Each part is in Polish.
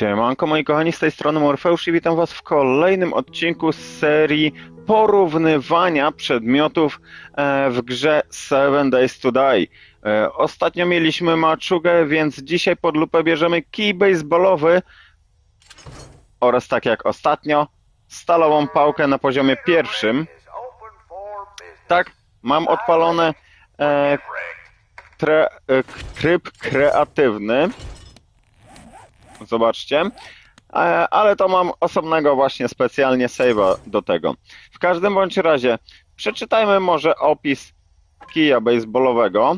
Siemanko moi kochani, z tej strony Morfeusz i witam was w kolejnym odcinku z serii porównywania przedmiotów e, w grze Seven Days to Die. E, Ostatnio mieliśmy maczugę, więc dzisiaj pod lupę bierzemy kij baseballowy oraz tak jak ostatnio, stalową pałkę na poziomie pierwszym. Tak, mam odpalone e, tre, e, tryb kreatywny. Zobaczcie. E, Ale to mam osobnego właśnie specjalnie save'a do tego. W każdym bądź razie przeczytajmy może opis kija baseballowego,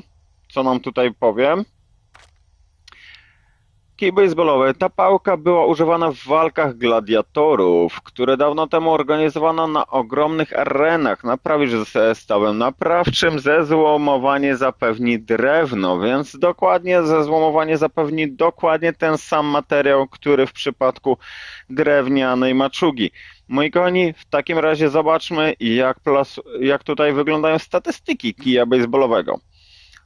co nam tutaj powiem. Kij baseballowy. Ta pałka była używana w walkach gladiatorów, które dawno temu organizowano na ogromnych arenach. Naprawisz ze stawem naprawczym zezłomowanie zapewni drewno, więc dokładnie zezłomowanie zapewni dokładnie ten sam materiał, który w przypadku drewnianej maczugi. Moi kochani, w takim razie zobaczmy, jak, jak tutaj wyglądają statystyki kija baseballowego.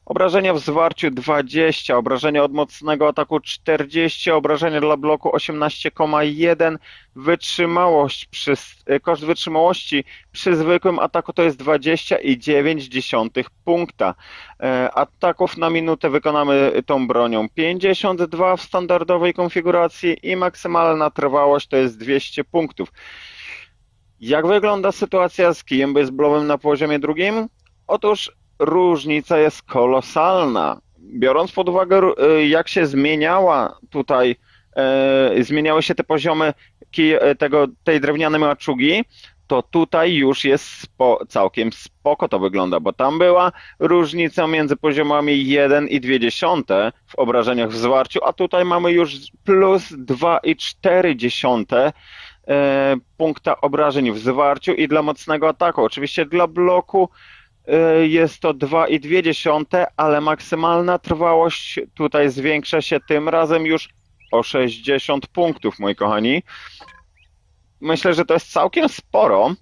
Obrażenia w zwarciu 20, obrażenia od mocnego ataku 40, obrażenia dla bloku 18,1, wytrzymałość przy, koszt wytrzymałości przy zwykłym ataku to jest 20,9 punkta. E, Ataków na minutę wykonamy tą bronią 52 w standardowej konfiguracji i maksymalna trwałość to jest 200 punktów. Jak wygląda sytuacja z kijem baseballowym na poziomie drugim? Otóż różnica jest kolosalna. Biorąc pod uwagę, y, jak się zmieniała tutaj, e, zmieniały się te poziomy e, tego, tej drewnianej maczugi, to tutaj już jest spo, całkiem spoko to wygląda, bo tam była różnica między poziomami 1,2 w obrażeniach w zwarciu, a tutaj mamy już plus 2,4 e, punkta obrażeń w zwarciu i dla mocnego ataku. Oczywiście dla bloku y, jest to 2,2, ale maksymalna trwałość tutaj zwiększa się tym razem już o 60 punktów, moi kochani. Myślę, że to jest całkiem sporo.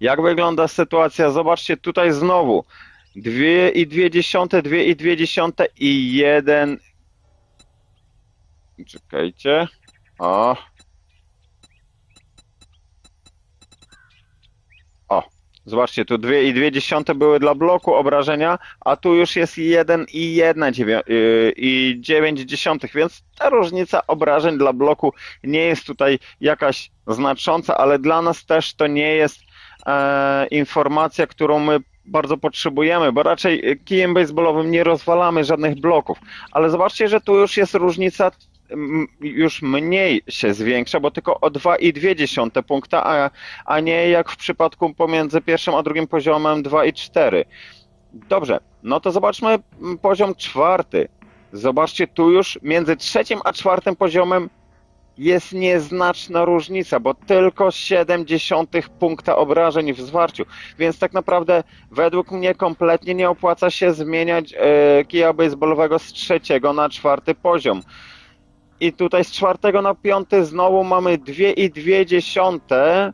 Jak wygląda sytuacja? Zobaczcie tutaj znowu. 2,2, 2,2 i 1. Czekajcie. O. Zobaczcie, tu 2,2 były dla bloku obrażenia, a tu już jest 1 i 1 dziewię- yy, i 9 dziesiątych, więc ta różnica obrażeń dla bloku nie jest tutaj jakaś znacząca, ale dla nas też to nie jest e, informacja, którą my bardzo potrzebujemy, bo raczej kijem baseballowym nie rozwalamy żadnych bloków. Ale zobaczcie, że tu już jest różnica już mniej się zwiększa, bo tylko o 2,2 punkta, a, a nie jak w przypadku pomiędzy pierwszym a drugim poziomem 2,4. Dobrze, no to zobaczmy poziom czwarty. Zobaczcie, tu już między trzecim a czwartym poziomem jest nieznaczna różnica, bo tylko 0,7 punkta obrażeń w zwarciu. Więc tak naprawdę według mnie kompletnie nie opłaca się zmieniać e, kija baseballowego z trzeciego na czwarty poziom. I tutaj z czwartego na piąty znowu mamy 2,2,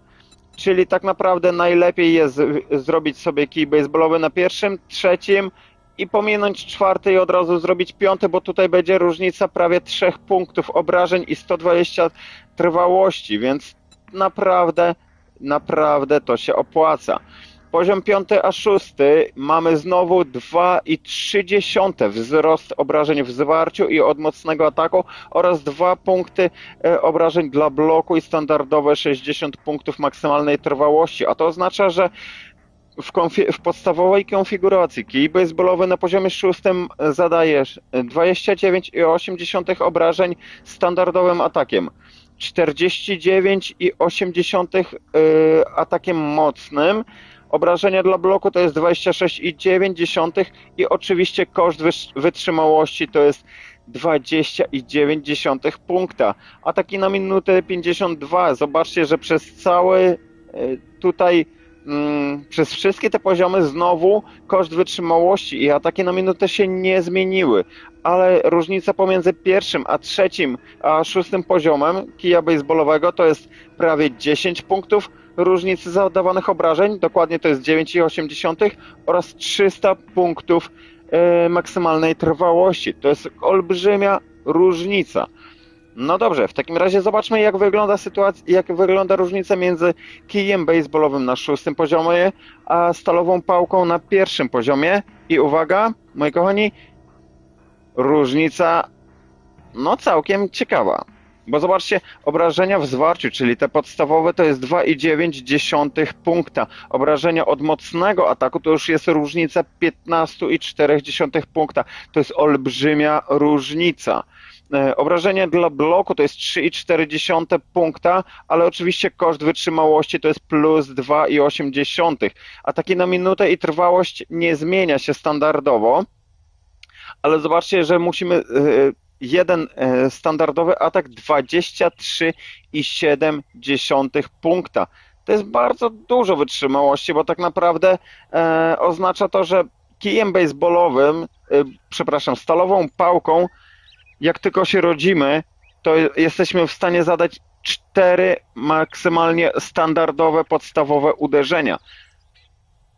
czyli tak naprawdę najlepiej jest zrobić sobie kij baseballowy na pierwszym, trzecim i pominąć czwarty i od razu zrobić piąty, bo tutaj będzie różnica prawie 3 punktów obrażeń i 120 trwałości, więc naprawdę, naprawdę to się opłaca. Poziom piąty a szósty. Mamy znowu 2,3 wzrost obrażeń w zwarciu i od mocnego ataku oraz 2 punkty e, obrażeń dla bloku i standardowe 60 punktów maksymalnej trwałości, a to oznacza, że w, w podstawowej konfiguracji kij baseballowy na poziomie szóstym zadajesz 29,8 obrażeń standardowym atakiem, 49,8 y, atakiem mocnym, obrażenia dla bloku to jest 26,9 i oczywiście koszt wytrzymałości to jest 20,9 punkta. Ataki na minutę 52. Zobaczcie, że przez cały y, tutaj mm, przez wszystkie te poziomy znowu koszt wytrzymałości i ataki na minutę się nie zmieniły, ale różnica pomiędzy pierwszym a trzecim a szóstym poziomem kija baseballowego to jest prawie 10 punktów różnicy zadawanych obrażeń, dokładnie to jest 9,8 oraz 300 punktów e, maksymalnej trwałości. To jest olbrzymia różnica. No dobrze, w takim razie zobaczmy, jak wygląda sytuacja, jak wygląda różnica między kijem baseballowym na szóstym poziomie, a stalową pałką na pierwszym poziomie. I uwaga, moi kochani, różnica no całkiem ciekawa. Bo zobaczcie, obrażenia w zwarciu, czyli te podstawowe, to jest 2,9 punkta. Obrażenia od mocnego ataku to już jest różnica 15,4 punkta. To jest olbrzymia różnica. E, Obrażenie dla bloku to jest 3,4 punkta, ale oczywiście koszt wytrzymałości to jest plus 2,8. Ataki na minutę i trwałość nie zmienia się standardowo, ale zobaczcie, że musimy e, jeden e, standardowy atak 23,7 punkta. To jest bardzo dużo wytrzymałości, bo tak naprawdę e, oznacza to, że kijem baseballowym, e, przepraszam, stalową pałką, jak tylko się rodzimy, to jesteśmy w stanie zadać cztery maksymalnie standardowe, podstawowe uderzenia.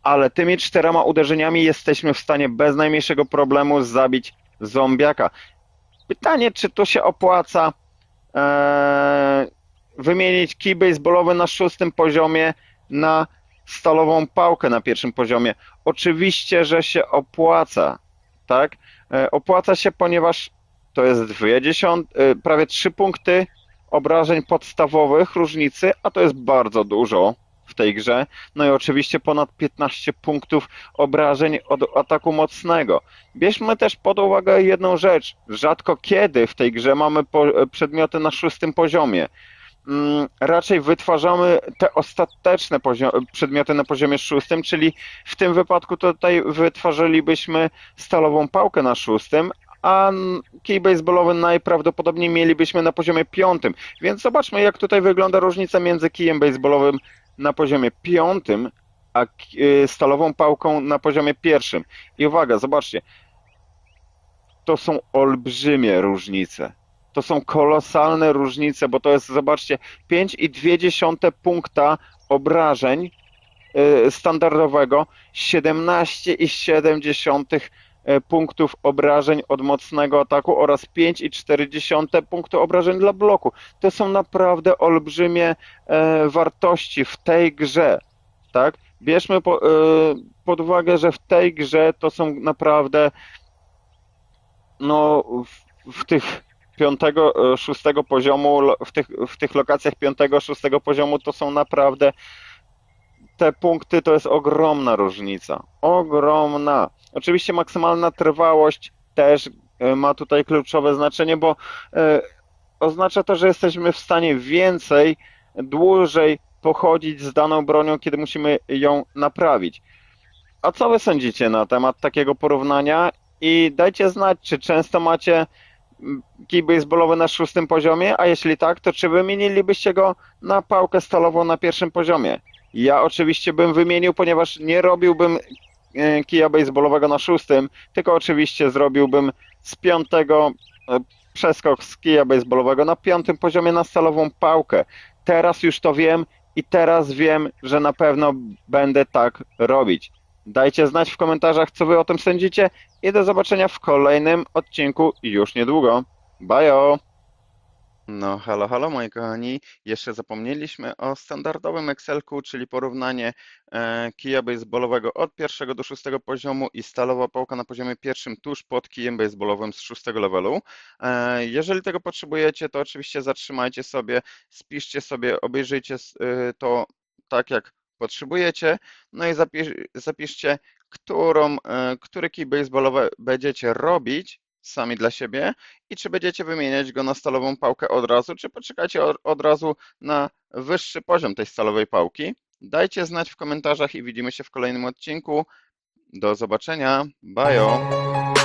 Ale tymi czterema uderzeniami jesteśmy w stanie bez najmniejszego problemu zabić zombiaka. Pytanie, czy to się opłaca e, wymienić kij baseballowy na szóstym poziomie na stalową pałkę na pierwszym poziomie? Oczywiście, że się opłaca, tak? E, opłaca się, ponieważ to jest dwie dziesiąt, e, prawie trzy punkty obrażeń podstawowych różnicy, a to jest bardzo dużo w tej grze. No i oczywiście ponad 15 punktów obrażeń od ataku mocnego. Bierzmy też pod uwagę jedną rzecz. Rzadko kiedy w tej grze mamy po, przedmioty na szóstym poziomie. Mm, Raczej wytwarzamy te ostateczne przedmioty na poziomie szóstym, czyli w tym wypadku tutaj wytwarzalibyśmy stalową pałkę na szóstym, a kij baseballowy najprawdopodobniej mielibyśmy na poziomie piątym. Więc zobaczmy, jak tutaj wygląda różnica między kijem baseballowym na poziomie piątym, a y, stalową pałką na poziomie pierwszym. I uwaga, zobaczcie, to są olbrzymie różnice. To są kolosalne różnice, bo to jest, zobaczcie, 5,2 punkta obrażeń y, standardowego, 17,7 e, punktów obrażeń od mocnego ataku oraz 5,4 punktu obrażeń dla bloku. To są naprawdę olbrzymie e, wartości w tej grze, tak? Bierzmy e, pod uwagę, że w tej grze to są naprawdę no w, w tych piątego, e, szóstego poziomu, w tych, w tych lokacjach piątego, szóstego poziomu to są naprawdę te punkty to jest ogromna różnica. Ogromna. Oczywiście maksymalna trwałość też e, ma tutaj kluczowe znaczenie, bo e, oznacza to, że jesteśmy w stanie więcej, dłużej pochodzić z daną bronią, kiedy musimy ją naprawić. A co wy sądzicie na temat takiego porównania? I dajcie znać, czy często macie kij baseballowy na szóstym poziomie, a jeśli tak, to czy wymienilibyście go na pałkę stalową na pierwszym poziomie? Ja oczywiście bym wymienił, ponieważ nie robiłbym e, kija baseballowego na szóstym, tylko oczywiście zrobiłbym z piątego e, przeskok z kija baseballowego na piątym poziomie na stalową pałkę. Teraz już to wiem i teraz wiem, że na pewno będę tak robić. Dajcie znać w komentarzach, co wy o tym sądzicie i do zobaczenia w kolejnym odcinku już niedługo. Bajo! No, halo, halo moi kochani. Jeszcze zapomnieliśmy o standardowym Excelku, czyli porównanie e, kija baseballowego od pierwszego do szóstego poziomu i stalowa pałka na poziomie pierwszym tuż pod kijem baseballowym z szóstego levelu. E, jeżeli tego potrzebujecie, to oczywiście zatrzymajcie sobie, spiszcie sobie, obejrzyjcie y, to tak jak potrzebujecie, no i zapisz, zapiszcie, którą, e, który kij baseballowy będziecie robić sami dla siebie i czy będziecie wymieniać go na stalową pałkę od razu, czy poczekacie od, razu na wyższy poziom tej stalowej pałki. Dajcie znać w komentarzach i widzimy się w kolejnym odcinku. Do zobaczenia. Bajo.